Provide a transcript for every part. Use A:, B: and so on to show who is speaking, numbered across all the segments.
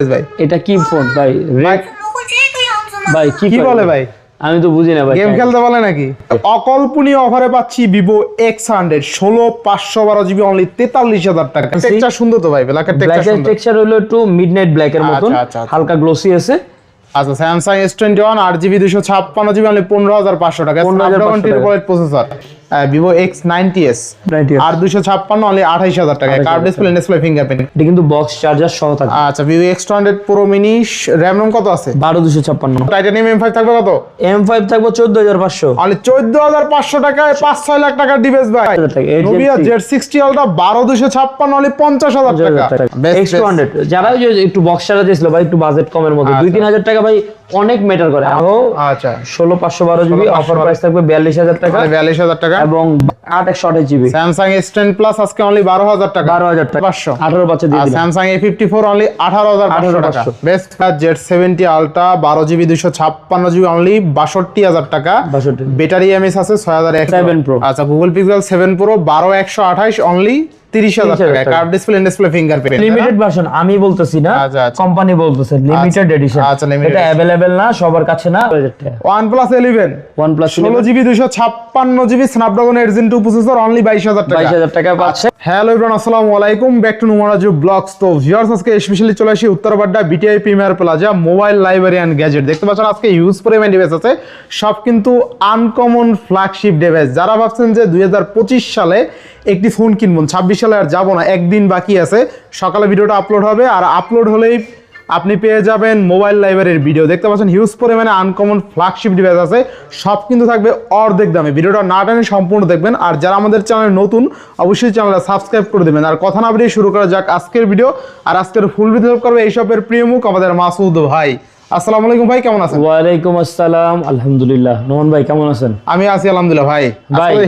A: ভাই
B: এটা কি ফোন ভাই ভাই কি
A: বলে ভাই?
B: আমি তো বুঝি না ভাই
A: গেম খেলতে বলে নাকি? অকল্পনীয় অফারে পাচ্ছি ভিভো এক্স হান্ড্রেড ষোলো পাঁচশো বারো জিবি অনলি তেতাল্লিশ হাজার টাকা। সুন্দর তো ভাই ব্ল্যাকের সুন্দর।
B: টেক্সচার হলো একটু মিডনাইট ব্ল্যাক এর মতন
A: আচ্ছা, আচ্ছা, আচ্ছা।
B: হালকা গ্লোসি আছে।
A: আচ্ছা স্যামসাং এস টোয়েন্টি ওয়ান আট জিবি দুশো ছাপ্পান্ন জিবি অনলি পনেরো হাজার পাঁচশো টাকা।
B: 15,500 টাকা।
A: Processor Vivo X ninety S আর দুশো ছাপ্পান্ন অনলি আঠাইশ হাজার টাকা।
B: 28,000
A: কার্ড ডিসপ্লে ডিসপ্লে ফিঙ্গারপ্রিন্ট
B: এটা কিন্তু বক্স চার্জার সহ থাকে
A: আচ্ছা Vivo X hundred pro mini RAM ROM কত আছে?
B: বারো দুশো ছাপ্পান্ন।
A: টাইটানিয়াম এম ফাইভ থাকবে কত?
B: এম ফাইভ থাকব চোদ্দ হাজার পাঁচশো।
A: অনলি চোদ্দ হাজার পাঁচশো টাকায় পাঁচ ছয় লাখ টাকার ডিভাইস ভাই।
B: টাকা, এই
A: নোভিয়া
B: যে-
A: জেড সিক্সটি আলটা বারো দুশো ছাপ্পান্ন অনলি পঞ্চাশ হাজার টাকা।
B: এক্স টু হান্ড্রেড যারা একটু বক্স চার্জার দিয়েছিল ভাই একটু বাজেট কমের মধ্যে দুই তিন হাজার টাকা ভাই অনেক ম্যাটার করে। আরও
A: আচ্ছা।
B: ষোলো পাঁচশো বারো জিবি অফার প্রাইস থাকবে বিয়াল্লিশ হাজার টাকা।
A: বিয়াল্লিশ হাজার টাকা।
B: এবং আট একশো আঠাশ GB.
A: Samsung S ten plus আজকে অনলি বারো হাজার টাকা।
B: বারো হাজার টাকা।
A: পাঁচশো।
B: আঠারো দিয়ে
A: Samsung A fifty four only আঠারো হাজার আঠারো টাকা। বেস্ট জেড সেভেন্টি আলট্রা বারো জিবি দুশো ছাপ্পান্ন জিবি অনলি বাষট্টি হাজার টাকা।
B: 62
A: ব্যাটারি এমএস আছে ছয় হাজার
B: সেভেন প্রো
A: আচ্ছা গুগল পিক্সেল সেভেন প্রো বারো একশো আঠাশ অনলি
B: 30,000
A: টাকা।
B: টাকা।
A: Display display fingerprint
B: limited version আমি বলতেছি না। কোম্পানি বলতেছে লিমিটেড এডিশন এটা অ্যাভেলেবেল না সবার কাছে না।
A: One plus eleven
B: one
A: GB দুশো ছাপ্পান্ন GB snapdragon eight gen two processor only বাইশ হাজার টাকা।
B: বাইশ হাজার টাকা পাচ্ছে।
A: হ্যালো ইব্রান আসসালামু আলাইকুম। ব্যাক টু নুমারাজু ব্লগস তো ভিউয়ার্স আজকে স্পেশালি চলে আসি Uttar Badda BTI premier plaza mobile library and gadget দেখতে পাচ্ছেন আজকে ইউজ পরিমাণ ডিভাইস আছে। সব কিন্তু আনকমন ফ্ল্যাগশিপ ডিভাইস যারা ভাবছেন যে দুই হাজার পঁচিশ সালে একটি ফোন কিনবো, ছাব্বিশ সালে আর যাব না, একদিন বাকি আছে। সকালে ভিডিওটা আপলোড হবে, আর আপলোড হলেই আপনি পেয়ে যাবেন মোবাইল লাইব্রেরির ভিডিও দেখতে পাচ্ছেন হিউজ পরিমাণে আনকমন ফ্ল্যাগশিপ ডিভাইস আছে, সব কিন্তু থাকবে অর্ধেক দামে। ভিডিওটা না টানে সম্পূর্ণ দেখবেন, আর যারা আমাদের চ্যানেল নতুন, অবশ্যই চ্যানেলটা সাবস্ক্রাইব করে দেবেন। আর কথা না বেরিয়ে শুরু করা যাক আজকের ভিডিও আর আজকের ফুল ভিডিও করবে এইসবের প্রিয় মুখ আমাদের মাসুদ ভাই। আসসালামু আলাইকুম ভাই কেমন আছেন?
B: ওয়ালাইকুম আসসালাম আলহামদুলিল্লাহ। নোমান ভাই কেমন আছেন?
A: আমি আছি আলহামদুলিল্লাহ ভাই।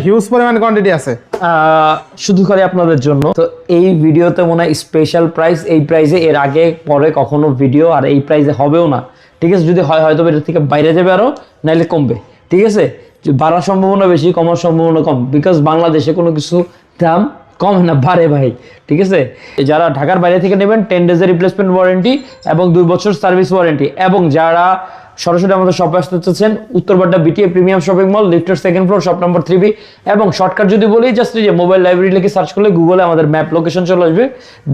A: হিউজ পরিমাণ কোয়ান্টিটি আছে।
B: শুধু আপনাদের জন্য। তো এই ভিডিওতে মনে হয় স্পেশাল প্রাইস এই প্রাইসে এর আগে পরে কখনো ভিডিও আর এই প্রাইসে হবেও না। ঠিক আছে? যদি হয় হয়তো এর থেকে বাইরে যাবে আরও নাইলে কমবে। ঠিক আছে? বাড়ার সম্ভাবনা বেশি কমার সম্ভাবনা কম। বিকজ বাংলাদেশে কোনো কিছু দাম কম না বাড়ে ভাই ঠিক আছে? যারা ঢাকার বাইরে থেকে নেবেন টেন ডেজের রিপ্লেসমেন্ট ওয়ারেন্টি এবং দুই বছর সার্ভিস ওয়ারেন্টি এবং যারা সরাসরি আমাদের শপে আসতে চাচ্ছেন Uttar Badda BTA premium shopping mall লিফটের second floor shop number three B এবং শর্টকাট যদি বলি জাস্ট যে মোবাইল লাইব্রেরি লিখে সার্চ করলে গুগলে আমাদের ম্যাপ লোকেশন চলে আসবে।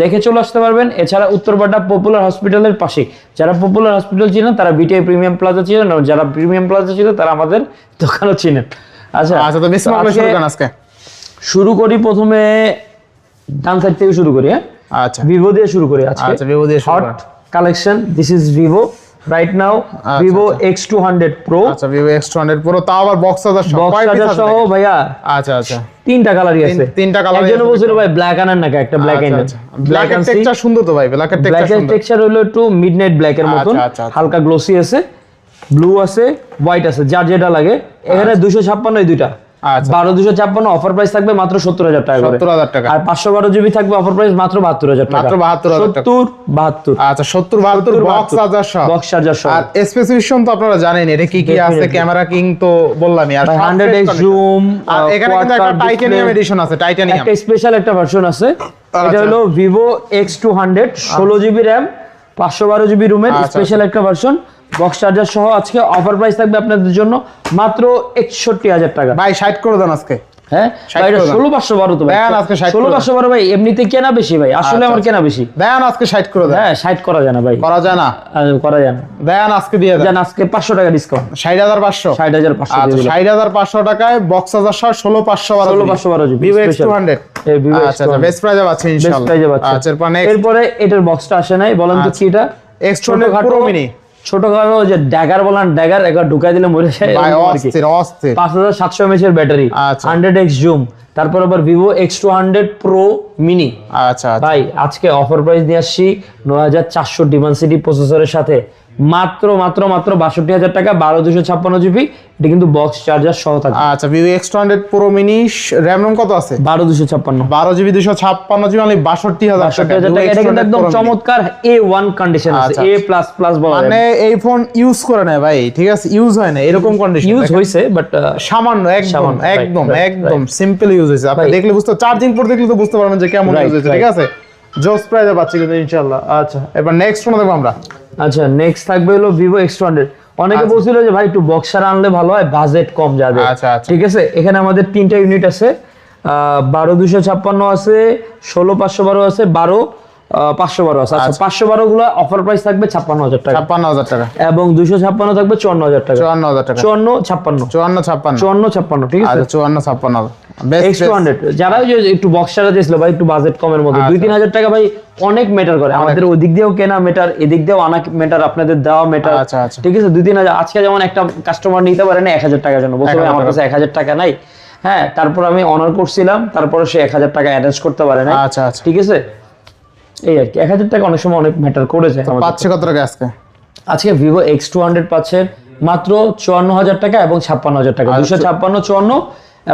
B: দেখে চলে আসতে পারবেন। এছাড়া উত্তরবাড্ডা পপুলার হসপিটালের পাশে যারা পপুলার হসপিটাল চিনেন তারা বিটিএ প্রিমিয়াম প্লাজা ছিলেন এবং যারা প্রিমিয়াম প্লাজা ছিল তারা আমাদের দোকানও চিনেন। আচ্ছা
A: আচ্ছা তো
B: আজকে। শুরু করি প্রথমে ডান সাইড থেকে শুরু করি হ্যাঁ?
A: আচ্ছা।
B: ভিভো দিয়ে শুরু করি আজকে।
A: আচ্ছা, Vivo দিয়ে শুরু
B: hot collection this is Vivo right now Vivo X two hundred pro
A: আচ্ছা ভিভো এক্স টু হান্ড্রেড পুরো তাও আবার বক্স হাজার
B: বক্স চার্জার সহ ভাইয়া।
A: আচ্ছা আচ্ছা।
B: তিনটা কালারই আছে।
A: তিনটা কালার
B: একজন বলছিল ভাই ব্ল্যাক আনেন নাকি একটা ব্ল্যাক
A: আচ্ছা,
B: আনেন
A: আচ্ছা। ব্ল্যাকের টেক্সচার সুন্দর তো ভাই ব্ল্যাকের টেক্সচার
B: ব্ল্যাকের
A: সুন্দর।
B: টেক্সচার হলো একটু মিডনাইট ব্ল্যাক এর মতন।
A: আচ্ছা, আচ্ছা, আচ্ছা।
B: হালকা গ্লোসি আছে ব্লু আছে হোয়াইট আছে যার যেটা লাগে। এখানে দুশো ছাপ্পান্ন দুইটা।
A: আচ্ছা।
B: বারো দুশো ছাপ্পান্ন অফার প্রাইস থাকবে মাত্র সত্তর হাজার টাকা
A: সত্তর হাজার টাকা।
B: আর পাঁচশো বারো জিবি থাকবে অফার প্রাইস মাত্র বাহাত্তর হাজার টাকা।
A: মাত্র 72,000 টাকা।
B: সত্তর বাহাত্তর।
A: আচ্ছা সত্তর বাহাত্তর বক্স সহ।
B: বক্স চার্জার সহ।
A: আর স্পেসিফিকেশন তো আপনারা জানেন এটা কি কি আছে ক্যামেরা কিং তো বললামই। আর
B: হান্ড্রেড এক্স জুম
A: আর এখানে কিন্তু একটা টাইটানিয়াম এডিশন আছে টাইটানিয়াম
B: একটা স্পেশাল একটা ভার্সন আছে। এটা
A: আচ্ছা।
B: হলো ভিভো এক্স টু হান্ড্রেড ষোলো জিবি র্যাম পাঁচশো বারো জিবি রুমের
A: আচ্ছা,
B: স্পেশাল একটা ভার্সন বক্স চার্জার সহ আজকে অফার প্রাইস থাকবে আপনাদের জন্য মাত্র একষট্টি হাজার টাকা।
A: ভাই সাইড করে দেন আজকে।
B: হ্যাঁ। ষোলো পাঁচশো বারো তো ভাই।
A: আজকে ষাট
B: ষোলো পাঁচশো বারো ভাই এমনিতে কেনা বেশি ভাই। আসলে
A: আচ্ছা,
B: আমার কেনা বেশি।
A: দেন আজকে সাইড করে দেন।
B: হ্যাঁ সাইড করা যায় না ভাই।
A: করা যায় না।
B: করা যায় না।
A: দেন আজকে দিয়ে দেন।
B: আজকে পাঁচশো টাকা ডিসকাউন্ট
A: ষাট হাজার পাঁচশো।
B: ষাট হাজার পাঁচশো
A: আচ্ছা ষাট হাজার পাঁচশো টাকায় বক্স হাজার সহ ষোলো পাঁচশো বারো
B: ষোলো পাঁচশো বারো
A: ভিভো এক্স টু হান্ড্রেড
B: এই ভিভো
A: আচ্ছা আচ্ছা বেস্ট প্রাইজে পাচ্ছি
B: বেস্ট প্রাইজে পাচ্ছে।
A: আচ্ছা এরপর
B: এরপরে এটার বক্সটা আসে নাই বলেন তো কি এটা?
A: X two hundred pro mini
B: ছোটখাটো যে ড্যাগার বলেন ড্যাগার একবার ঢুকাই দিলে মরে যায় পাঁচ হাজার সাতশো এমএচ এর ব্যাটারি। হান্ড্রেড এক্স জুম তারপর আবার Vivo X two hundred pro mini
A: আচ্ছা আচ্ছা।
B: ভাই আজকে অফার প্রাইস নিয়ে আসছি নয় হাজার চারশো ডিমান্সিটি প্রসেসরের সাথে। মাত্র মাত্র মাত্র বাষট্টি হাজার টাকা বারো দুশো ছাপ্পান্ন জিবি এটা কিন্তু বক্স চার্জার সহ থাকে
A: আচ্ছা Vivo X two hundred pro mini RAM ROM কত আছে?
B: বারো দুশো ছাপ্পান্ন।
A: বারো জিবি দুশো ছাপ্পান্ন জিবি অনলি বাষট্টি হাজার টাকা।
B: এটা কিন্তু একদম চমৎকার এ ওয়ান কন্ডিশন আছে। এ প্লাস প্লাস বলা
A: মানে এই ফোন ইউজ করে না ভাই ঠিক আছে? ইউজ হয় না এরকম কন্ডিশন
B: ইউজ হয়েছে বাট
A: সামান্য একদম একদম একদম সিম্পল ইউজ হয়েছে আপনি দেখলে বুঝতে চার্জিং পোর্ট দেখলে তো বুঝতে পারবেন যে কেমন ইউজ হয়েছে ঠিক আছে? জোস প্রাইজে পাচ্ছি কিন্তু ইনশাল্লাহ আচ্ছা এবার নেক্সট ফোন দেখব আমরা।
B: আচ্ছা নেক্সট থাকবে হলো ভিভো এক্স টু হান্ড্রেড অনেকে বলছিল যে ভাই একটু বক্সার আনলে ভালো হয় বাজেট কম যাবে।
A: আচ্ছা, আচ্ছা।
B: ঠিক আছে? এখানে আমাদের তিনটা ইউনিট আছে। বারো দুশো ছাপ্পান্ন আছে ষোলো পাঁচশো বারো আছে বারো পাঁচশো বারো আছে। আচ্ছা পাঁচশো বারো গুলো অফার প্রাইস থাকবে ছাপ্পান্ন হাজার টাকা।
A: ছাপ্পান্ন হাজার টাকা।
B: এবং দুশো ছাপ্পান্ন থাকবে চুয়ান্ন হাজার টাকা।
A: চুয়ান্ন হাজার টাকা।
B: চুয়ান্ন ছাপ্পান্ন।
A: চুয়ান্ন ছাপ্পান্ন।
B: চুয়ান্ন ছাপ্পান্ন ঠিক আছে?
A: আচ্ছা চুয়ান্ন ছাপ্পান্ন। হাজার
B: এক্স টু হান্ড্রেড যারা ওই যে একটু বক্সারা দিয়েছিল ভাই একটু বাজেট কমের মধ্যে
A: আচ্ছা।
B: দুই তিন হাজার টাকা ভাই অনেক মেটার করে। আমাদের ওদিক দিয়েও কেনা মেটার এদিক দিয়েও আনা মেটার আপনাদের দেওয়া মেটার
A: আচ্ছা, আচ্ছা।
B: ঠিক আছে? দুই তিন হাজার আজকে যেমন একটা কাস্টমার নিতে পারে না এক হাজার টাকার জন্য। বলছে ভাই,
A: 1000
B: আমার কাছে এক হাজার টাকা নাই। হ্যাঁ তারপর আমি অনার করছিলাম তারপরে সে এক হাজার টাকা অ্যারেঞ্জ করতে পারে না
A: আচ্ছা আচ্ছা।
B: ঠিক আছে? এই আর কি। এক হাজার টাকা অনেক সময় অনেক ম্যাটার করেছে আমাদের।
A: পাচ্ছে কত টাকা আজকে?
B: আজকে ভিভো এক্স টু হান্ড্রেড পাচ্ছেন মাত্র চুয়ান্ন হাজার টাকা এবং ছাপ্পান্ন হাজার টাকা। দুশো ছাপ্পান্ন চুয়ান্ন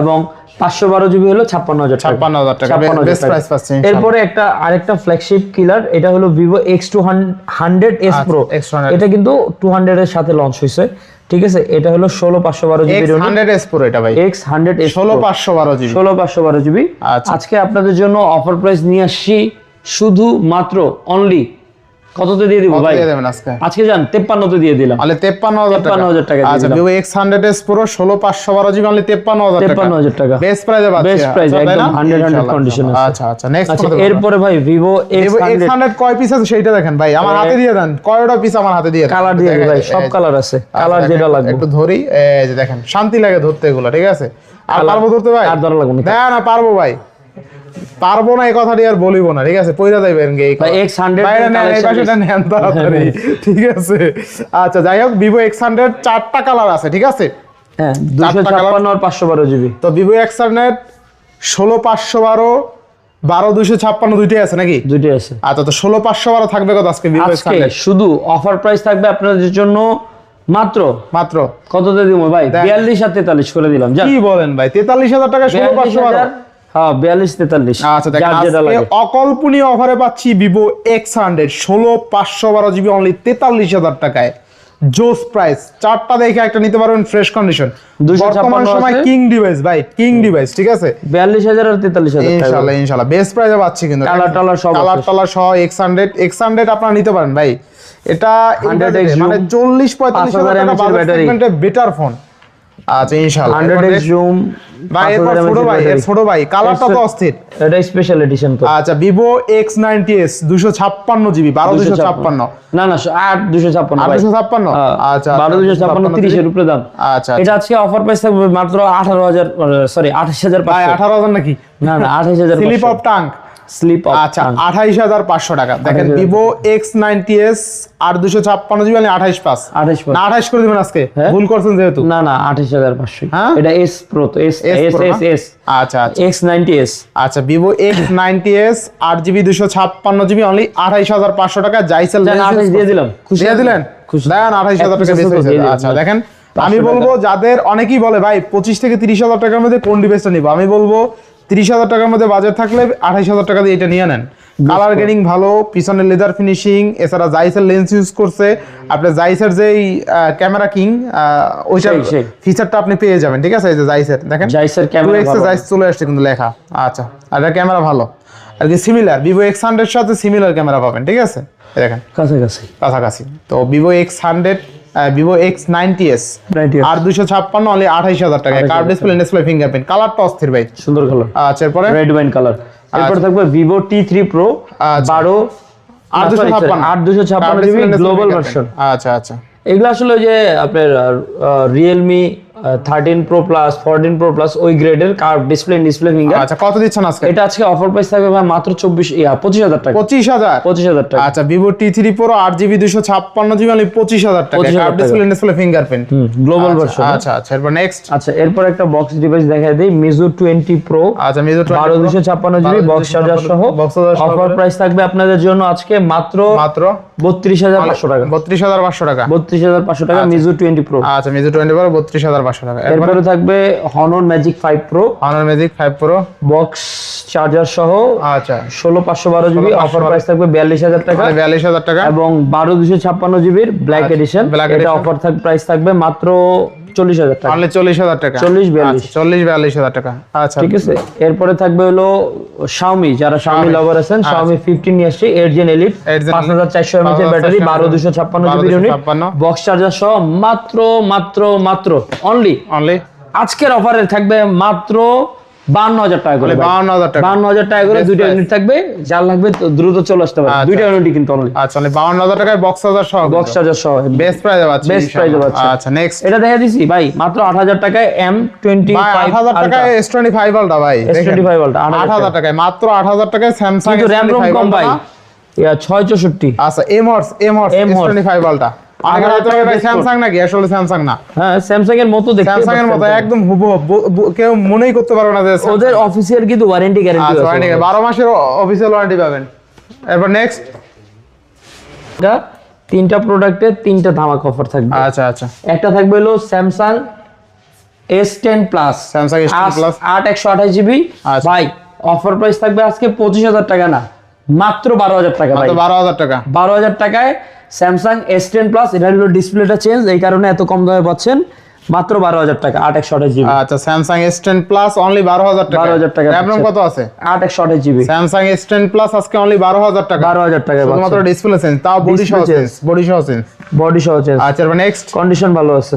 B: এবং পাঁচশো বারো জিবি হলো ছাপ্পান্ন হাজার টাকা।
A: 56,000 টাকা।
B: 56,000
A: Best
B: টাকা।
A: price পাচ্ছেন, ইনশাআল্লাহ।
B: এরপরে একটা আরেকটা ফ্ল্যাগশিপ কিলার এটা হলো Vivo X two hundred S
A: আচ্ছা,
B: প্রো এটা কিন্তু টু হান্ড্রেড এর সাথে লঞ্চ হয়েছে ঠিক আছে? এটা হলো ষোলো পাঁচশো বারো জিবি
A: হান্ড্রেড এস প্রো এটা ভাই।
B: এক্স হান্ড্রেড
A: ষোলো পাঁচশো বারো জিবি।
B: ষোলো পাঁচশো বারো জিবি।
A: আচ্ছা।
B: আজকে আপনাদের জন্য অফার প্রাইস নিয়ে আসছি। শুধু মাত্র অনলি কততে দিয়ে দিব ভাই?
A: আজকে?
B: যান তেপ্পান্নতে দিয়ে দিলাম।
A: তাহলে তেপ্পান্ন হাজার টাকা।
B: টাকা
A: আচ্ছা Vivo X hundred S pro ষোলো পাঁচশো বারো জিবি অনলি তেপ্পান্ন হাজার টাকা।
B: 53,000 টাকা।
A: বেস্ট প্রাইসে
B: price,
A: আচ্ছা,
B: একদম
A: না?
B: 100
A: ইনশাআল্লাহ,
B: condition আছে।
A: আচ্ছা আচ্ছা নেক্সট
B: আচ্ছা এরপরে ভাই ভিভো এক্স
A: হান্ড্রেড কয় পিস আছে সেইটা দেখেন ভাই? আমার হাতে দিয়ে দেন। কয়টা পিস আমার হাতে দিয়ে
B: কালার দিয়ে ভাই সব কালার আছে।
A: আচ্ছা,
B: কালার যেটা লাগবে।
A: একটু ধরি। এই যে দেখেন শান্তি লাগে ধরতে এগুলো ঠিক আছে? আর পারব ধরতে ভাই?
B: আর ধরা লাগবে। না
A: না পারব ভাই। পারব না এই কথাটি আর বলিব না ঠিক আছে? পয়সা দেবেন গে এই
B: ভাই,
A: কথা।
B: X100
A: বাইরে নেন, এই
B: collection
A: পাশেটা নেন তাড়াতাড়ি ঠিক আছে? আচ্ছা যাই হোক ভিভো এক্স হান্ড্রেড চারটা কালার আছে ঠিক আছে?
B: হ্যাঁ দুশো ছাপ্পান্ন আর পাঁচশো বারো জিবি।
A: তো ভিভো এক্স হান্ড্রেড ষোলো পাঁচশো বারো বারো দুশো ছাপ্পান্ন দুইটাই আছে নাকি?
B: দুইটাই আছে।
A: আচ্ছা তো ষোলো পাঁচশো বারো থাকবে কত আজকে
B: আজকে শুধু অফার প্রাইস থাকবে আপনাদের জন্য মাত্র?
A: মাত্র।
B: দিব ভাই? বিয়াল্লিশ আর তেতাল্লিশ করে দিলাম
A: কি বলেন ভাই তেতাল্লিশ হাজার টাকা ষোলো পাঁচশো বারো।
B: হ্যাঁ বিয়াল্লিশ তেতাল্লিশ।
A: আচ্ছা অকল্পনীয় অফারে পাচ্ছি ভিভো এক্স হান্ড্রেড ষোলো পাঁচশো বারো জিবি অনলি তেতাল্লিশ হাজার টাকায়। জোস প্রাইস চারটা দেখে একটা নিতে পারবেন ফ্রেশ কন্ডিশন
B: 256
A: বর্তমান সময় কিং ডিভাইস ভাই কিং ডিভাইস ঠিক আছে?
B: আর
A: বেস্ট প্রাইসে পাচ্ছি কিন্তু।
B: টালার সব
A: কালার। টালার সহ আপনারা নিতে পারেন ভাই। এটা মানে
B: zoom,
A: চল্লিশ পঁয়তাল্লিশ
B: 5000
A: হাজার টাকা বাজেট
B: battery।
A: বেটার ফোন আচ্ছা
B: হান্ড্রেড
A: এরপর
B: এক্স জুম
A: ভাই এরপর ছোট ভাই এর ছোট ভাই কালারটা তো অস্থির।
B: এটা স্পেশাল এডিশন তো।
A: আচ্ছা ছাপ্পান্ন জিবি বারো দুশো ছাপ্পান্ন।
B: না না আট দুশো ছাপ্পান্ন
A: আট
B: ভাই।
A: দুশো ছাপ্পান্ন?
B: হ্যাঁ,
A: আচ্ছা
B: বারো দুশো ছাপ্পান্ন উপরে দাম
A: আচ্ছা।
B: এটা আজকে অফার প্রাইস থাকবে মাত্র আঠারো হাজার সরি আঠাশ হাজার
A: ভাই
B: পাঁচশো।
A: আঠারো হাজার নাকি?
B: না না আঠাশ হাজার
A: স্লিপ অফ টাং
B: স্লিপ
A: আচ্ছা আঠাইশ হাজার পাঁচশো টাকা। দেখেন
B: 28,000
A: ভিভো এক্স নাইনটি এস আর দুশো ছাপ্পান্ন জিবি মানে আঠাইশ পাস।
B: আঠাশ
A: না আঠাইশ করে দিবেন আজকে?
B: হ্যাঁ?
A: ভুল করছেন যেহেতু।
B: না না আঠাশ হাজার পাঁচশো।
A: হ্যাঁ?
B: এটা এস প্রো তো এস এস এস এস
A: আচ্ছা আচ্ছা।
B: এক্স নাইনটি এস
A: আচ্ছা ভিভো এক্স নাইনটি এস আট জিবি দুশো ছাপ্পান্ন জিবি অনলি আঠাইশ হাজার পাঁচশো টাকা জাইসেল
B: দিয়ে দিলাম। খুশি
A: দিয়ে দিলেন?
B: খুশি।
A: দেখেন আঠাইশ হাজার টাকা। আচ্ছা দেখেন আমি বলব যাদের অনেকেই বলে ভাই পঁচিশ থেকে তিরিশ হাজার টাকার মধ্যে কোন ডিভাইসটা নিবো? আমি বলব তিরিশ হাজার টাকার মধ্যে বাজেট থাকলে আঠাইশ হাজার টাকা দিয়ে এটা নিয়ে নেন। কালার গ্রেডিং ভালো পিছনে লেদার ফিনিশিং এছাড়া জাইসের লেন্স ইউজ করছে। আপনার জাইসের যেই ক্যামেরা কিং ওইটার
B: সেই।
A: ফিচারটা আপনি পেয়ে যাবেন ঠিক আছে? এই যে জাইসের দেখেন?
B: জাইসের ক্যামেরা
A: জাইস চলে আসছে কিন্তু লেখা। আচ্ছা আর এটা ক্যামেরা ভালো। আর কি সিমিলার ভিভো এক্স হান্ড্রেড সাথে সিমিলার ক্যামেরা পাবেন ঠিক আছে? দেখেন।
B: কাছাকাছি।
A: কাছাকাছি। তো Vivo X hundred Vivo X ninety S
B: 90
A: আর দুশো ছাপ্পান্ন অনলি আঠাইশ হাজার টাকা। কার্ভ ডিসপ্লে ডিসপ্লে ফিঙ্গারপ্রিন্ট কালারটা অস্থির ভাই।
B: সুন্দর কালার
A: আচ্ছা এরপরে?
B: রেড ওয়াইন কালার এরপর থাকবে ভিভো টি থ্রি প্রো। বারো
A: আট দুশো ছাপ্পান্ন।
B: আট দুশো ছাপ্পান্ন গ্লোবাল ভার্সন
A: আচ্ছা আচ্ছা।
B: এগুলো আসলে যে আপনার Realme thirteen pro plus fourteen pro plus ওই গ্রেডের কার্ভ ডিসপ্লে ডিসপ্লে ফিঙ্গার
A: আচ্ছা কত দিচ্ছেন আজকে?
B: এটা আজকে অফার প্রাইস থাকবে ভাই মাত্র চব্বিশ ইয়া পঁচিশ হাজার টাকা।
A: পঁচিশ হাজার?
B: পঁচিশ হাজার টাকা।
A: আচ্ছা ভিভো টি থ্রি প্রো আট জিবি দুশো ছাপ্পান্ন জিবি অনলি পঁচিশ হাজার টাকা। Curve display display fingerprint
B: global version
A: আচ্ছা আচ্ছা এরপর নেক্সট
B: আচ্ছা এরপর একটা বক্স ডিভাইস দেখা দিই মিজু টোয়েন্টি প্রো
A: আচ্ছা মিজো
B: বারো দুশো ছাপ্পান্ন জিবি বক্স চার্জার সহ।
A: বক্স
B: অফার প্রাইস থাকবে আপনাদের জন্য আজকে মাত্র
A: মাত্র
B: বত্রিশ হাজার পাঁচশো টাকা।
A: বত্রিশ হাজার পাঁচশো টাকা।
B: বত্রিশ হাজার পাঁচশো টাকা মিজু টোয়েন্টি প্রো
A: আচ্ছা মিজো টোয়েন্টি প্রো বত্রিশ হাজার পাঁচশো টাকা। এরপরে
B: থাকবে Honor magic five pro
A: Honor magic five pro
B: box charger সহ
A: আচ্ছা।
B: ষোলো পাঁচশো বারো জিবি অফার প্রাইস থাকবে বিয়াল্লিশ হাজার টাকা।
A: মানে বিয়াল্লিশ হাজার টাকা।
B: এবং বারো দুশো ছাপ্পান্ন জিবির ব্ল্যাক এডিশন
A: ব্ল্যাক
B: এটা
A: edition।
B: অফার প্রাইস থাকবে মাত্র চল্লিশ হাজার টাকা।
A: অনলি চল্লিশ হাজার টাকা।
B: 40, 42
A: আচ্ছা, চল্লিশ বিয়াল্লিশ হাজার টাকা। আচ্ছা।
B: ঠিক আছে? এরপরে থাকবে হলো সাউমি যারা
A: সাউমি
B: লভার আছেন
A: সাউমি
B: ফিফটিন 15 নিয়ে আসছে 8 জেন এলিট
A: 8 Gen
B: 5400 এমএএইচ এর battery 12256 GB unit box charger সহ মাত্র মাত্র মাত্র অনলি
A: অনলি
B: আজকের অফারে থাকবে মাত্র বান্ন হাজার টাকা করে
A: হাজার টাকা।
B: বান্ন হাজার টাকা করে দুইটা ইউনিট থাকবে যার লাগবে দ্রুত চলে আসতে পারে।
A: আচ্ছা।
B: দুইটা ইউনিট কিন্তু অনলি
A: আচ্ছা বাউন্ন হাজার টাকায় বক্স হাজার সহ
B: বক্স চার্জার সহ।
A: বেস্ট প্রাইসে
B: এ
A: আচ্ছা নেক্সট
B: এটা দেখা দিছি ভাই মাত্র আট হাজার টাকায় এম টোয়েন্টি
A: আট হাজার টাকায় এস টোয়েন্টি ফাইভ আলটা ভাই
B: S25 Ultra,
A: আট হাজার টাকায়। মাত্র আট হাজার টাকায় স্যামসাং
B: র্যাম রোম কম ভাই। ছয় চৌষট্টি।
A: আচ্ছা S. Twenty five ultra Samsung নাকি? আসলে স্যামসাং না।
B: হ্যাঁ স্যামসাং এর মতো দেখতে
A: স্যামসাং এর মতো একদম হুবহু বু- বু- কেউ মনেই করতে পারবে না যে
B: ওদের অফিসিয়াল কিন্তু ওয়ারেন্টি গ্যারান্টি
A: আচ্ছা
B: আছে
A: ওয়ারেন্টি বারো মাসের অফিসিয়াল ওয়ারেন্টি পাবেন। এরপর নেক্সট
B: এটা তিনটা প্রোডাক্টে তিনটা ধামাক অফার থাকবে।
A: আচ্ছা আচ্ছা।
B: একটা থাকবে হলো Samsung S ten plus
A: Samsung S10 Plus।
B: আট একশো আঠাশ জিবি। ভাই অফার প্রাইস থাকবে আজকে পঁচিশ হাজার টাকা না। মাত্র বারো হাজার টাকা
A: মাত্র বারো হাজার টাকা।
B: বারো হাজার টাকায় স্যামসাং এস টেন প্লাস এটা হলো ডিসপ্লেটা চেঞ্জ এই কারণে এত কম দামে পাচ্ছেন। মাত্র বারো হাজার টাকা আট একশো আঠাশ জিবি।
A: আচ্ছা Samsung S ten plus only বারো হাজার টাকা।
B: 12,000 টাকা
A: র্যাম কত আছে?
B: আট একশো আঠাশ GB.
A: Samsung S ten plus আজকে অনলি বারো হাজার টাকা।
B: বারো হাজার টাকা
A: শুধুমাত্র ডিসপ্লে চেঞ্জ তাও বডি সহ চেঞ্জ। বডি সহ চেঞ্জ
B: বডি সহ চেঞ্জ
A: আচ্ছা এরপর নেক্সট
B: কন্ডিশন ভালো আছে।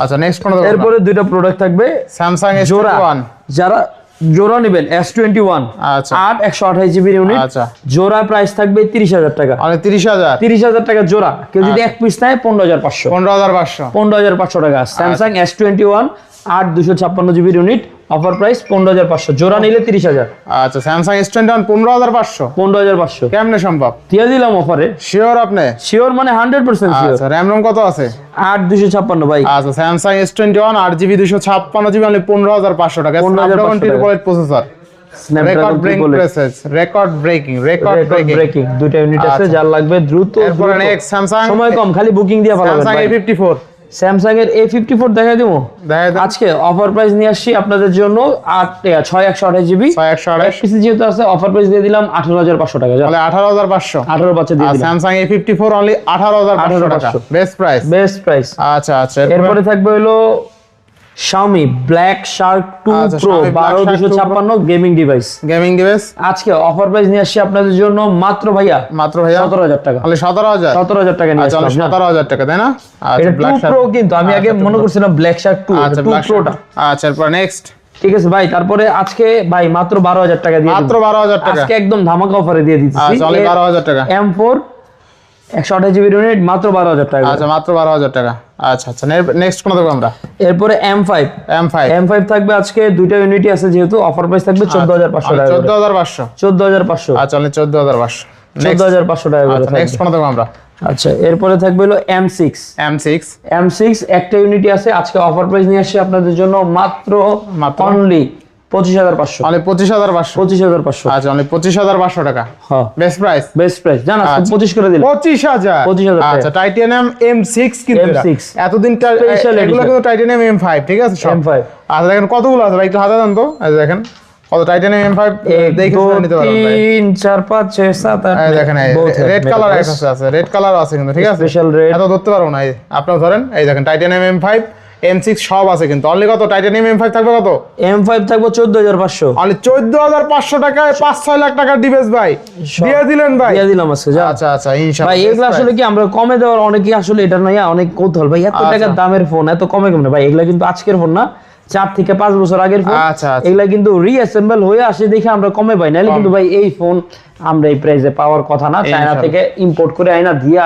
A: আচ্ছা নেক্সট কোন
B: এরপরে দুইটা প্রোডাক্ট থাকবে।
A: স্যামসাং এস
B: জোড়া।
A: ওয়ান
B: যারা জোড়া নেবেন এস টোয়েন্টি ওয়ান
A: আচ্ছা।
B: আট একশো আঠাশ জিবি ইউনিট
A: আচ্ছা।
B: জোড়া প্রাইস থাকবে তিরিশ হাজার টাকা।
A: মানে তিরিশ হাজার।
B: তিরিশ হাজার টাকা জোড়া। কেউ যদি
A: আচ্ছা।
B: এক পিস নেয় পনেরো হাজার পাঁচশো।
A: পনেরো হাজার পাঁচশো।
B: পনেরো হাজার পাঁচশো টাকা। স্যামসাং এস টোয়েন্টি ওয়ান আট দুশো ছাপ্পান্ন জিবি ইউনিট অফার প্রাইস পনেরো হাজার পাঁচশো জোড়া নিলে তিরিশ হাজার।
A: আচ্ছা স্যামসাং এস টোয়েন্টি ওয়ান পনেরো হাজার পাঁচশো।
B: পনেরো হাজার পাঁচশো।
A: কেমনে সম্ভব?
B: দিয়ে দিলাম অফারে
A: শিওর আপনি?
B: শিওর মানে হান্ড্রেড পার্সেন্ট শিওর
A: আচ্ছা র্যাম রোম কত আছে?
B: আট দুশো ছাপ্পান্ন ভাই।
A: আচ্ছা স্যামসাং এস টোয়েন্টি ওয়ান আট জিবি দুশো ছাপ্পান্ন জিবি অনলি পনেরো হাজার পাঁচশো টাকা।
B: 15,500
A: স্ন্যাপড্রাগন
B: টাকা।
A: Triple processor record breaking presses record breaking record breaking
B: দুইটা ইউনিট আছে
A: আচ্ছা।
B: যার লাগবে দ্রুত
A: এরপরে। নেক্সট স্যামসাং
B: সময় কম খালি বুকিং দিয়ে ভালো
A: Samsung A fifty four
B: Samsung এর এ ফিফটি ফোর দেখা দিব আজকে অফার প্রাইস নিয়ে আসছি আপনাদের জন্য আট ছয় একশো আঠাশ জিবি
A: একশো আঠাশ।
B: পিসি যেহেতু আছে অফার প্রাইস দিয়ে দিলাম আঠারো হাজার পাঁচশো টাকা।
A: তাহলে আঠারো হাজার পাঁচশো।
B: আঠারো পাঁচশো দিয়ে দিলাম।
A: Samsung A fifty four only আঠারো হাজার আঠারো টাকা। বেস্ট প্রাইস
B: বেস্ট প্রাইস
A: আচ্ছা আচ্ছা
B: এরপরে থাকবে হলো Xiaomi Black Shark 2
A: আচ্ছা,
B: Pro
A: Xiaomi Black
B: বারো
A: Shark
B: দুশো
A: 2 Pro।
B: ছাপ্পান্ন গেমিং ডিভাইস
A: গেমিং ডিভাইস
B: আজকে অফার প্রাইস নিয়ে আসছি আপনাদের জন্য মাত্র ভাইয়া
A: মাত্র ভাইয়া?
B: সতেরো হাজার টাকা।
A: অনলি সতেরো হাজার?
B: সতেরো হাজার টাকা নিয়ে
A: আচ্ছা
B: আসলাম
A: অনলি
B: না?
A: সতেরো হাজার টাকা তাই না? আচ্ছা
B: টু
A: ব্ল্যাক
B: প্রো কিন্তু আমি আগে মনে করছিলাম ব্ল্যাক শার্ক টু
A: আচ্ছা
B: টু
A: ব্ল্যাক
B: প্রোটা
A: আচ্ছা এরপর নেক্সট
B: ঠিক আছে ভাই তারপরে আজকে ভাই মাত্র বারো হাজার টাকা দিয়ে
A: মাত্র
B: দিবো।
A: বারো হাজার টাকা।
B: আজকে একদম ধামাকা অফারে দিয়ে দিচ্ছি।
A: আচ্ছা অনলি বারো হাজার টাকা।
B: এম ফোর একশো আঠাশ জিবি ইউনিট মাত্র বারো হাজার টাকা
A: আচ্ছা মাত্র বারো হাজার টাকা। আচ্ছা আচ্ছা। নেক্সট কোন দেবো আমরা?
B: এরপরে M five
A: M five
B: M five থাকবে আজকে দুইটা ইউনিটই আছে যেহেতু অফার প্রাইস থাকবে চোদ্দ হাজার পাঁচশো টাকা
A: চোদ্দ হাজার পাঁচশো।
B: চোদ্দ হাজার পাঁচশো।
A: আচ্ছা চোদ্দ হাজার পাঁচশো।
B: টাকা
A: আচ্ছা নেক্সট কোন দেবো আমরা?
B: আচ্ছা এরপরে থাকবে হলো M six
A: M six
B: M six একটা ইউনিটই আছে। আজকে অফার প্রাইস নিয়ে আসছে আপনাদের জন্য মাত্র
A: মাত্র?
B: অনলি পঁচিশ হাজার পাঁচশো।
A: অনলি পঁচিশ হাজার পাঁচশো।
B: পঁচিশ হাজার পাঁচশো।
A: আচ্ছা অনলি পঁচিশ হাজার পাঁচশো টাকা।
B: হ্যাঁ।
A: বেস্ট প্রাইস
B: বেস্ট প্রাইস জানা। পঁচিশ করে দিলাম।
A: পঁচিশ হাজার।
B: 25,000 টাকা।
A: আচ্ছা টাইটানিয়াম এম সিক্স কিন্তু এটা।
B: M6
A: এতদিন এগুলো কিন্তু টাইটানিয়াম এম ফাইভ ঠিক আছে সব?
B: M5
A: আচ্ছা দেখেন কতগুলো আছে ভাই একটু হাতে দেন তো। দেখেন কত টাইটানিয়াম এম ফাইভ দেখে নিতে পারবেন
B: তিন চার পাঁচ ছয় সাত আট
A: দেখেন রেড কালার আছে। আছে রেড কালার আছে কিন্তু ঠিক আছে?
B: Special red।
A: এত ধরতে পারব না আপনারা ধরেন এই দেখেন titanium M five M six সব আছে কিন্তু। অনলি কত? টাইটানিয়াম এম ফাইভ থাকবে কত?
B: এম ফাইভ থাকব চোদ্দ হাজার পাঁচশো।
A: অনলি চোদ্দ হাজার পাঁচশো টাকায় পাঁচ ছয় লাখ টাকার ডিভাইস ভাই। দিয়ে দিলেন ভাই।
B: দিয়ে দিলাম আজকে
A: আচ্ছা আচ্ছা
B: ভাই
A: ইনশাআল্লাহ
B: এগুলো আসলে কি আমরা কমে দেওয়ার অনেকে আসলে এটা নয় অনেক কৌতূহল। ভাই এত
A: আচ্ছা।
B: টাকার দামের ফোন এত কমে কেমনে? ভাই এগুলা কিন্তু আজকের ফোন না চার থেকে পাঁচ বছর আগের ফোন
A: আচ্ছা, আচ্ছা।
B: এগুলা কিন্তু রিঅ্যাসেম্বল হয়ে আসে দেখে আমরা কমে পাই। নাহলে কিন্তু ভাই এই ফোন আমরা এই প্রাইসে পাওয়ার কথা না। চায়না থেকে ইম্পোর্ট করে আইনা দিয়া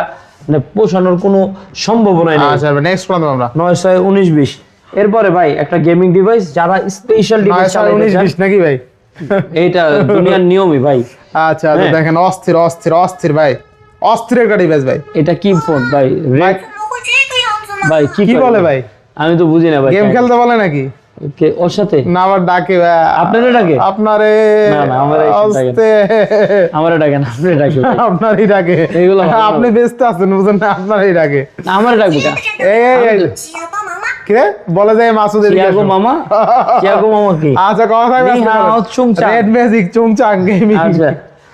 B: মানে পোষানোর কোনো সম্ভাবনাই নেই।
A: আচ্ছা নেক্সট দেবো আমরা।
B: নয় ছয় উনিশ বিশ। এরপরে ভাই একটা গেমিং ডিভাইস যারা স্পেশাল ডিভাইস
A: ছয় উনিশ বিশ নাকি ভাই?
B: এইটা দুনিয়ার নিয়মই ভাই।
A: আচ্ছা
B: হ্যাঁ।
A: দেখেন অস্থির অস্থির অস্থির ভাই। অস্থির একটা ডিভাইস ভাই।
B: এটা কি ফোন ভাই
A: ভাই
B: কি
A: বলে ভাই?
B: আমি তো বুঝি না ভাই।
A: গেম খেলতে বলে নাকি?
B: কে ওর সাথে?
A: না ডাকে
B: আপনারে ডাকে?
A: আপনারে
B: না, না, আমার এই সব ডাকে না।
A: আস্তে।
B: আপনি ডাকে
A: আপনারই ডাকে।
B: এইগুলো
A: আপনি ব্যস্ত আছেন বুঝেন না আপনারই ডাকে।
B: আমার ডাকবো কা
A: এই এই, এই। বলে যায় মাসুদ এদিকে
B: মামা? কিয়াগো মামা কি?
A: আচ্ছা কথা থাকবে রেড ম্যাজিক গেমিং
B: আচ্ছা।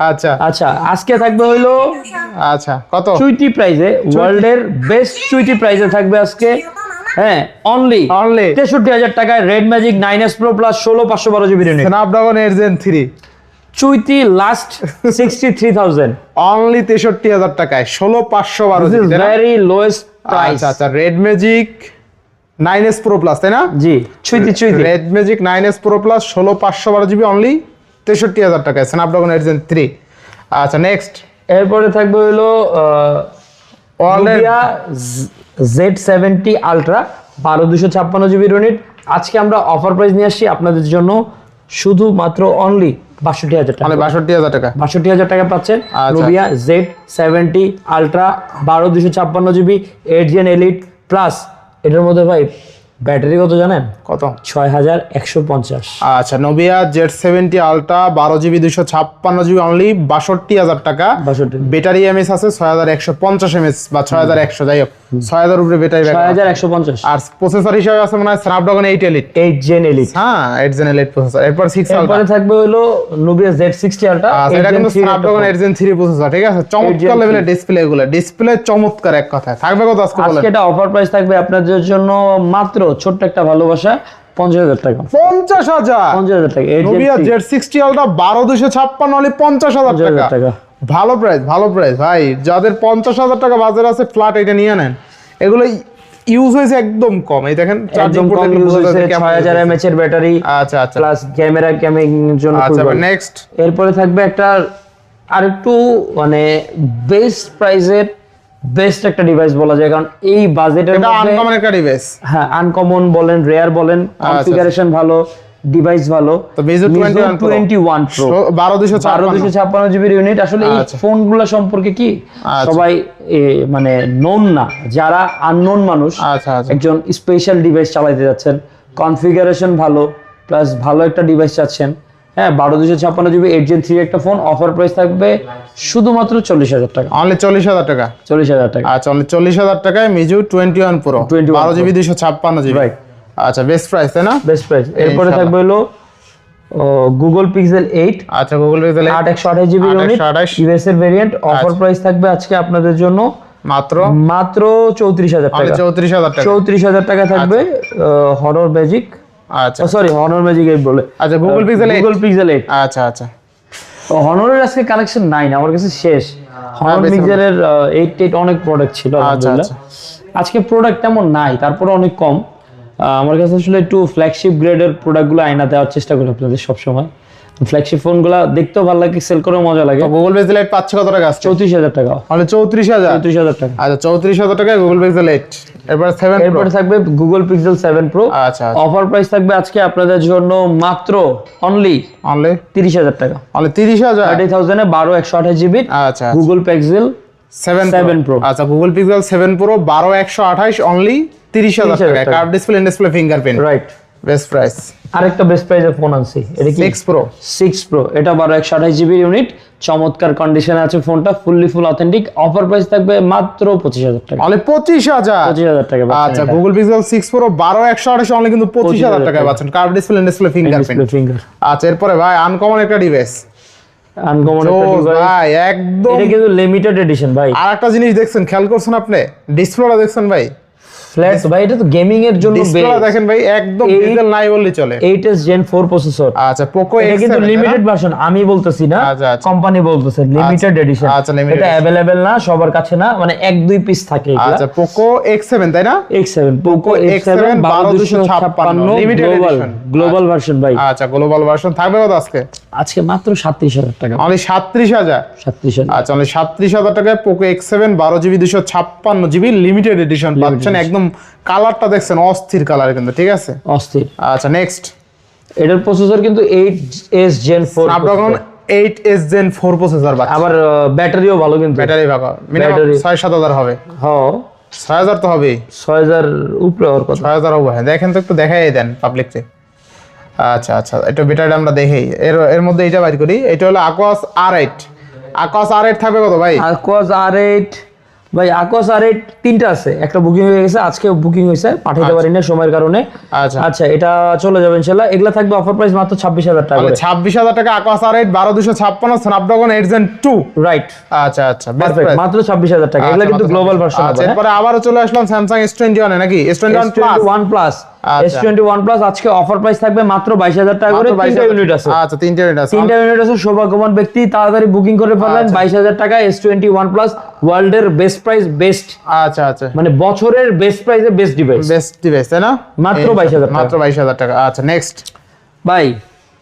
A: আচ্ছা।
B: আচ্ছা আজকে থাকবে হইল
A: আচ্ছা কত?
B: চুইটি প্রাইজে ওয়ার্ল্ড এর বেস্ট চুইটি প্রাইজে থাকবে আজকে। হ্যাঁ অনলি
A: অনলি
B: তেষট্টি হাজার টাকায় red magic nine S pro plus ষোলো পাঁচশো বারো জিবি রেট
A: স্ন্যাপড্রাগন এর gen three
B: চুইতি last sixty three thousand
A: only তেষট্টি হাজার টাকায় ষোলো পাঁচশো বারো
B: this is very lowest price
A: আচ্ছা red magic nine S pro plus তাই না?
B: জি চুইতি চুইতি
A: red magic nine S pro plus ষোলো পাঁচশো বারো জিবি অনলি তেষট্টি হাজার টাকায় স্ন্যাপড্রাগন এর জেন থ্রি আচ্ছা নেক্সট
B: এরপরে থাকবে হলো জেড সেভেন্টি আলট্রা বারো দুশো ছাপ্পান্ন জিবি ইউনিট আজকে আমরা অফার প্রাইস নিয়ে আসছি আপনাদের জন্য শুধুমাত্র অনলি বাষট্টি হাজার টাকা।
A: মানে বাষট্টি হাজার টাকা।
B: বাষট্টি হাজার টাকা পাচ্ছেন
A: আচ্ছা।
B: নোভিয়া জেড সেভেন্টি আলট্রা বারো দুশো ছাপ্পান্ন GB eight gen elite plus এটার মধ্যে ভাই ব্যাটারি কত জানেন?
A: কত?
B: ছয় হাজার একশো পঞ্চাশ।
A: আচ্ছা নোভিয়া জেড সেভেন্টি আলট্রা বারো জিবি দুশো ছাপ্পান্ন জিবি অনলি বাষট্টি হাজার টাকা।
B: বাষট্টি।
A: ব্যাটারি এমএস আছে ছয় হাজার একশো পঞ্চাশ এমএস বা ছয় হাজার একশো যাই হোক। ছয় হাজার উপরে ব্যাটারি
B: একশো পঞ্চাশ।
A: আর প্রসেসর হিসাবে আছে মনে হয় snapdragon eight elite
B: eight gen elite
A: হ্যাঁ এইট জেন এলিট প্রসেসর এরপর সিক্স
B: এরপরে থাকবে হলো নোভিয়া জেড সিক্সটি আলট্রা
A: আচ্ছা এটা কিন্তু snapdragon eight gen three processor ঠিক আছে? চমৎকার লেভেলের ডিসপ্লে গুলো ডিসপ্লে চমৎকার এক কথায়। থাকবে কত আজকে বলেন?
B: আজকে এটা অফার প্রাইস থাকবে আপনাদের জন্য মাত্র ছোট্ট একটা ভালোবাসা পঞ্চাশ হাজার টাকা।
A: পঞ্চাশ হাজার?
B: পঞ্চাশ হাজার টাকা
A: নোভিয়া জেড সিক্সটি বারো দুশো ছাপ্পান্ন অনলি পঞ্চাশ হাজার টাকা। ভালো প্রাইস ভালো প্রাইস ভাই যাদের পঞ্চাশ হাজার টাকা বাজার আছে ফ্ল্যাট এটা নিয়ে নেন। এগুলো ইউজ হয়েছে একদম কম। এই দেখেন
B: একদম
A: চার্জিং
B: কম ইউজ হয়েছে ছয় হাজার এর ব্যাটারি
A: আচ্ছা আচ্ছা।
B: প্লাস ক্যামেরা ক্যামিং জন্য
A: আচ্ছা নেক্সট
B: এরপরে থাকবে একটা আরেকটু মানে বেস্ট প্রাইসের বেস্ট একটা ডিভাইস বলা যায়। কারণ এই বাজেটের
A: এটা আনকমন একটা ডিভাইস
B: হ্যাঁ আনকমন বলেন রেয়ার বলেন কনফিগারেশন ভালো। ডিভাইস ভালো।
A: তো 21 Pro।
B: টোয়েন্টি ওয়ান প্রো
A: বারো দুশো
B: বারো দুশো ছাপ্পান্ন জিবির ইউনিট আসলে এই
A: আচ্ছা।
B: ফোনগুলো সম্পর্কে কি?
A: আচ্ছা।
B: সবাই মানে নোন না। যারা আননোন মানুষ
A: আচ্ছা
B: একজন স্পেশাল ডিভাইস চালাতে যাচ্ছেন। কনফিগারেশন ভালো প্লাস ভালো একটা ডিভাইস চাচ্ছেন। হ্যাঁ বারো দুশো ছাপ্পান্ন জিবি এইট জেন থ্রি একটা ফোন অফার প্রাইস থাকবে শুধুমাত্র চল্লিশ হাজার টাকা।
A: অনলি চল্লিশ হাজার টাকা।
B: চল্লিশ হাজার টাকা।
A: আচ্ছা অনলি চল্লিশ হাজার টাকায় মিজু টোয়েন্টি ওয়ান প্রো
B: 21
A: বারো জিবি দুশো ছাপ্পান্ন জিবি।
B: Right.
A: আচ্ছা বেস্ট প্রাইস তাই না?
B: বেস্ট প্রাইস এরপরে থাকবে হলো গুগল পিক্সেল এইট
A: আচ্ছা গুগল পে দিলে
B: আট একশো আঠাশ জিবি
A: আট
B: ইউনিট। ইউএস এর ভেরিয়েন্ট অফার
A: আচ্ছা।
B: প্রাইস থাকবে আজকে আপনাদের জন্য
A: মাত্র?
B: মাত্র চৌত্রিশ হাজার
A: অনলি
B: টাকা।
A: চৌত্রিশ হাজার টাকা।
B: চৌত্রিশ হাজার টাকা থাকবে হরর ম্যাজিক
A: আচ্ছা।
B: সরি হনর ম্যাজিক এইট বলে।
A: আচ্ছা Google Pixel
B: Google Pixel eight
A: আচ্ছা আচ্ছা।
B: হনরের আজকে কালেকশন নাই না আমার কাছে শেষ। হনর পিক্সেলের এইট এইট অনেক প্রোডাক্ট ছিল আলহামদুলিল্লাহ। আজকে প্রোডাক্ট তেমন নাই তারপরে অনেক কম। আমার কাছে আসলে একটু ফ্ল্যাগশিপ গ্রেডের প্রোডাক্টগুলো আয়না দেওয়ার চেষ্টা করি আপনাদের সবসময়। ফ্ল্যাগশিপ ফোনগুলো দেখতেও ভালো লাগে সেল করেও মজা লাগে।
A: গুগল পিক্সেল এইট পাচ্ছে কত টাকা আসছে
B: চৌত্রিশ হাজার টাকা।
A: হাজার?
B: চৌত্রিশ হাজার টাকা।
A: আচ্ছা চৌত্রিশ হাজার টাকায় গুগল পিক্সেল এইট এরপর সেভেন
B: এরপরে থাকবে গুগল পিক্সেল সেভেন প্রো
A: আচ্ছা
B: অফার প্রাইস থাকবে আজকে আপনাদের জন্য মাত্র অনলি
A: অনলি
B: তিরিশ হাজার টাকা।
A: অনলি তিরিশ হাজার?
B: থার্টি থাউজেন্ডে বারো একশো আঠাশ জিবি
A: আচ্ছা
B: গুগল পিক্সেল
A: সেভেন
B: 7 Pro।
A: আচ্ছা গুগল পিক্সেল সেভেন প্রো বারো একশো আঠাইশ অনলি তিরিশ হাজার
B: 30,000
A: টাকা। Curve display display fingerprint
B: right
A: best price
B: আরেকটা বেস্ট প্রাইজের ফোন আনছি। এটা কি?
A: সিক্স প্রো
B: সিক্স প্রো এটা বারো একশো আঠাশ জিবি ইউনিট চমৎকার কন্ডিশনে আছে ফোনটা fully full authentic offer price থাকবে মাত্র পঁচিশ হাজার টাকা।
A: অনলি পঁচিশ হাজার?
B: পঁচিশ হাজার টাকা
A: আচ্ছা গুগল পিক্সেল সিক্স প্রো বারো একশো আঠাশ অনলি কিন্তু পঁচিশ হাজার টাকায় পাচ্ছেন। Curve display display fingerprint
B: finger
A: আচ্ছা এরপরে ভাই আনকমন একটা ডিভাইস
B: আনকমন
A: ভাই একদম
B: এটা কিন্তু লিমিটেড এডিশন ভাই।
A: আরেকটা জিনিস দেখছেন খেয়াল করছেন আপনি? ডিসপ্লেটা দেখছেন ভাই?
B: ফ্ল্যাট ভাই এটা তো গেমিং এর জন্য
A: ডিসপ্লেটা দেখেন ভাই একদম ডিজেল নাই বললে চলে।
B: Eight S gen four processor
A: আচ্ছা পোকো
B: এটা
A: এক্স
B: কিন্তু লিমিটেড ভার্সন আমি বলতেছি না
A: আচ্ছা, আচ্ছা।
B: কোম্পানি বলতেছে লিমিটেড এডিশন
A: আচ্ছা, limited
B: এটা অ্যাভেলেবেল না সবার কাছে না মানে এক দুই পিস থাকে
A: আচ্ছা তাই না?
B: X seven Poco X
A: X7
B: seven বারো দুশো
A: 1256
B: ছাপ্পান্ন
A: limited
B: গ্লোবাল ভার্সন ভাই।
A: আচ্ছা গ্লোবাল ভার্সন থাকবে কত আজকে?
B: আজকে মাত্র সাতত্রিশ হাজার টাকা।
A: অনলি সাতত্রিশ হাজার?
B: সাতত্রিশ হাজার।
A: আচ্ছা অনলি সাতত্রিশ হাজার টাকায় পোকো এক্স সেভেন বারো জিবি দুশো ছাপ্পান্ন জিবি লিমিটেড এডিশন পাচ্ছেন একদম কালারটা দেখছেন অস্থির কালার কিন্তু ঠিক আছে?
B: অস্থির।
A: আচ্ছা নেক্সট
B: এটার প্রসেসর কিন্তু eight s gen four
A: Snapdragon eight s gen four processor পাচ্ছে
B: আবার ব্যাটারিও ভালো কিন্তু।
A: ব্যাটারি ভাগা মিনিমাম
B: Battery।
A: ছয় সাত হাজার হবে।
B: হ
A: ছয় হাজার তো হবেই।
B: ছয় হাজার উপরে হওয়ার কথা।
A: ছয় হাজার হবে হ্যাঁ দেখেন তো একটু দেখাই দেন পাবলিককে আচ্ছা আচ্ছা এটা বেটারটা আমরা দেখি এর এর মধ্যে এটা বাইর করি। এটা হলো Aquos R eight Aquos R eight থাকবে কত ভাই?
B: আর এইট ভাই আকাশ আর তিনটা আছে। একটা বুকিং হয়ে গেছে আজকে বুকিং হয়েছে পাঠাইতে পারি না সময়ের কারণে।
A: আচ্ছা।
B: আচ্ছা এটা চলে যাবে ইনশাল্লাহ। এগুলা থাকবে অফার প্রাইস মাত্র ছাব্বিশ হাজার টাকা করে।
A: ছাব্বিশ হাজার টাকা আকাশ আর দুশো ছাপ্পান্ন Snapdragon eight gen two
B: right
A: আচ্ছা আচ্ছা
B: পারফেক্ট মাত্র ছাব্বিশ হাজার টাকা। এগুলা
A: আচ্ছা,
B: কিন্তু গ্লোবাল ভার্সন আছে
A: এরপরে আবারও চলে আসলাম স্যামসাং এস টোয়েন্টি ওয়ানে নাকি? S twenty one plus
B: one plus
A: আচ্ছা।
B: টোয়েন্টি ওয়ান প্লাস আজকে অফার প্রাইস থাকবে মাত্র বাইশ হাজার টাকা করে। তিনটা ইউনিট আছে।
A: আচ্ছা তিনটে ইউনিট আছে।
B: তিনটা ইউনিট আছে সৌভাগ্যবান ব্যক্তি তাড়াতাড়ি বুকিং করে ফেলবেন।
A: আচ্ছা।
B: বাইশ হাজার টাকা এস টোয়েন্টি ওয়ান প্লাস ওয়ার্ল্ডের বেস্ট প্রাইস বেস্ট
A: আচ্ছা আচ্ছা।
B: মানে বছরের বেস্ট প্রাইসে বেস্ট ডিভাইস
A: বেস্ট ডিভাইস তাই না?
B: মাত্র 22,000 টাকা।
A: মাত্র বাইশ হাজার টাকা। আচ্ছা নেক্সট
B: ভাই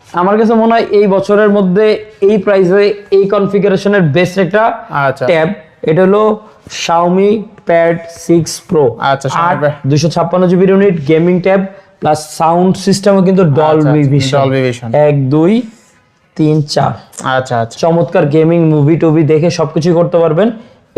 B: আমার কাছে মনে হয় এই বছরের মধ্যে এই প্রাইসে এই কনফিগারেশনের বেস্ট একটা
A: আচ্ছা।
B: ট্যাব এটা হলো Xiaomi Pad 6 Pro
A: আচ্ছা, Xiaomi Pad।
B: দুশো ছাপ্পান্ন GB unit gaming tab plus sound সিস্টেমও কিন্তু Dolby
A: Vision
B: vision
A: Dolby Vision।
B: এক দুই তিন চার
A: আচ্ছা আচ্ছা
B: চমৎকার গেমিং মুভি টুভি দেখে সবকিছু করতে পারবেন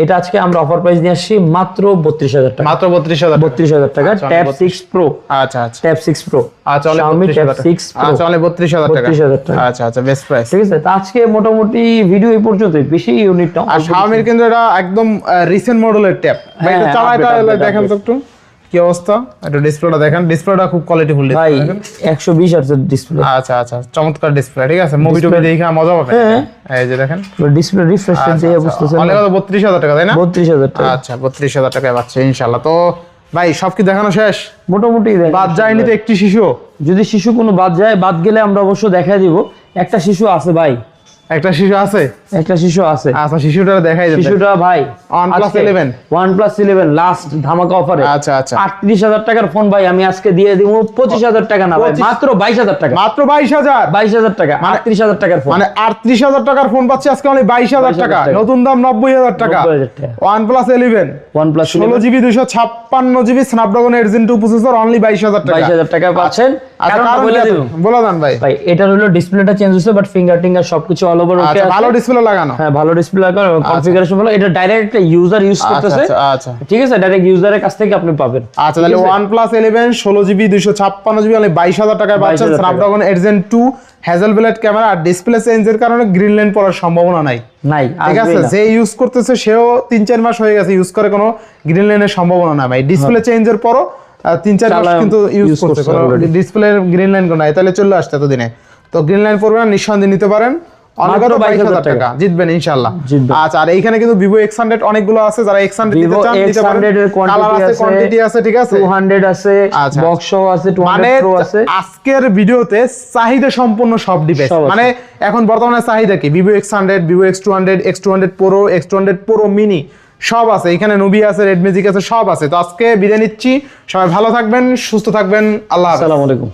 B: এটা আজকে আমরা অফার প্রাইস নিয়ে আসছি মাত্র বত্রিশ হাজার টাকা।
A: মাত্র বত্রিশ হাজার টাকা।
B: বত্রিশ হাজার টাকা ট্যাব
A: 32
B: সিক্স প্রো
A: আচ্ছা আচ্ছা।
B: ট্যাব সিক্স প্রো
A: আচ্ছা আমি
B: ট্যাব
A: বত্রিশ হাজার টাকা। আচ্ছা অনেক বত্রিশ হাজার টাকা।
B: 32,000 টাকা।
A: আচ্ছা আচ্ছা বেস্ট প্রাইস
B: ঠিক আছে তো আজকে মোটামুটি ভিডিও এই পর্যন্তই। বেশি ইউনিট
A: আর শাওমির কিন্তু এটা একদম রিসেন্ট মডেলের ট্যাব চালায়
B: update,
A: দেখেন তো একটু। কি অবস্থা? একটু ডিসপ্লেটা দেখেন। ডিসপ্লেটা খুব কোয়ালিটিফুল
B: ভাই
A: ডিসপ্লে
B: একশো বিশ আছে ডিসপ্লে
A: আচ্ছা আচ্ছা চমৎকার ডিসপ্লে ঠিক আছে? মুভি টুভি দেখে মজা পাবেন।
B: হ্যাঁ।
A: এই যে দেখেন।
B: ডিসপ্লে রিফ্রেশ
A: আচ্ছা,
B: দিয়ে বুঝতেছেন
A: অনেক কত বত্রিশ হাজার টাকা তাই না?
B: বত্রিশ হাজার টাকা।
A: আচ্ছা বত্রিশ হাজার টাকায় পাচ্ছে ইনশাল্লাহ তো ভাই সব কি দেখানো শেষ?
B: মোটামুটি দেখ।
A: বাদ যায়নি তো একটি শিশু?
B: যদি শিশু কোনো বাদ যায় বাদ গেলে আমরা অবশ্য দেখা দিব। একটা শিশু আছে ভাই
A: একটা শিশু আছে?
B: একটা শিশু আছে।
A: আচ্ছা শিশুটা দেখাই যাবে
B: শিশুটা ভাই
A: OnePlus 11
B: one plus eleven last ধামাকা অফারে
A: আচ্ছা আচ্ছা।
B: আটত্রিশ হাজার টাকার ফোন ভাই আমি আজকে দিয়ে দিব পঁচিশ হাজার টাকা না ভাই মাত্র বাইশ হাজার টাকা।
A: মাত্র বাইশ হাজার?
B: বাইশ হাজার টাকা আটত্রিশ হাজার টাকার ফোন
A: মানে আটত্রিশ হাজার টাকার ফোন পাচ্ছি আজকে হাজার
B: 22,000
A: টাকা। নতুন দাম নব্বই হাজার টাকা।
B: 90,000 টাকা।
A: ইলেভেন
B: ওয়ান প্লাস
A: ষোলো জিবি দুশো ছাপ্পান্ন GB Snapdragon eight gen two processor only বাইশ হাজার টাকা।
B: বাইশ হাজার টাকা পাচ্ছেন।
A: আচ্ছা কারণ
B: বলে
A: কি
B: দিব?
A: বলে দেন ভাই।
B: ভাই এটার হলো ডিসপ্লেটা চেঞ্জ হয়েছে বাট ফিঙ্গার টিঙ্গার সবকিছু অল ওভার ওকে
A: আচ্ছা ভালো ডিসপ্লে লাগানো।
B: হ্যাঁ ভালো ডিসপ্লে লাগানো কনফিগারেশন ভালো। এটা ডাইরেক্ট ইউজার ইউজ
A: আচ্ছা
B: করতেছে।
A: আচ্ছা আচ্ছা।
B: ঠিক আছে? ডাইরেক্ট ইউজারের কাছ থেকে আপনি পাবেন।
A: আচ্ছা তাহলে জিবি অনেক বাইশ হাজার টাকায় পাচ্ছেন
B: 22,000
A: হ্যাজেল ব্লেড ক্যামেরা আর ডিসপ্লে চেঞ্জের কারণে গ্রিন লাইন পড়ার সম্ভাবনা নাই।
B: নাই
A: ঠিক আছে? যে ইউজ করতেছে সেও তিন চার মাস হয়ে গেছে ইউজ করে কোনো গ্রিন লাইনের সম্ভাবনা নাই। ভাই ডিসপ্লে চেঞ্জের পরও তিন চার মাস কিন্তু use
B: already।
A: Display green line কোনো নাই। তাহলে চলে আসছে এতদিনে। তো গ্রিন লাইন পড়বে না নিঃসন্দেহে নিতে পারেন।
B: মাত্র
A: বাইশ
B: 22,000
A: হাজার টাকা। জিতবেন ইনশাল্লাহ
B: জিতবেন।
A: আচ্ছা আর এইখানে কিন্তু ভিভো এক্স অনেকগুলো আছে যারা এক্স হান্ড্রেড নিতে চান নিতে পারেন।
B: X100 এর quantity
A: কালার আছে
B: আছে,
A: কোয়ান্টিটি আছে ঠিক আছে?
B: 200 আছে। বক্স সহ আছে
A: মানে
B: 200 প্রো আছে।
A: আজকের ভিডিওতে চাহিদা সম্পূর্ণ সব ডিভাইস মানে এখন বর্তমানে চাহিদা কি? Vivo X hundred Vivo X two hundred X two hundred pro X two hundred pro mini সব আছে। এখানে নুবি আছে রেড ম্যাজিক আছে সব আছে। তো আজকে বিদায় নিচ্ছি। সবাই ভালো থাকবেন সুস্থ থাকবেন। আল্লাহ
B: আসসালামু আলাইকুম।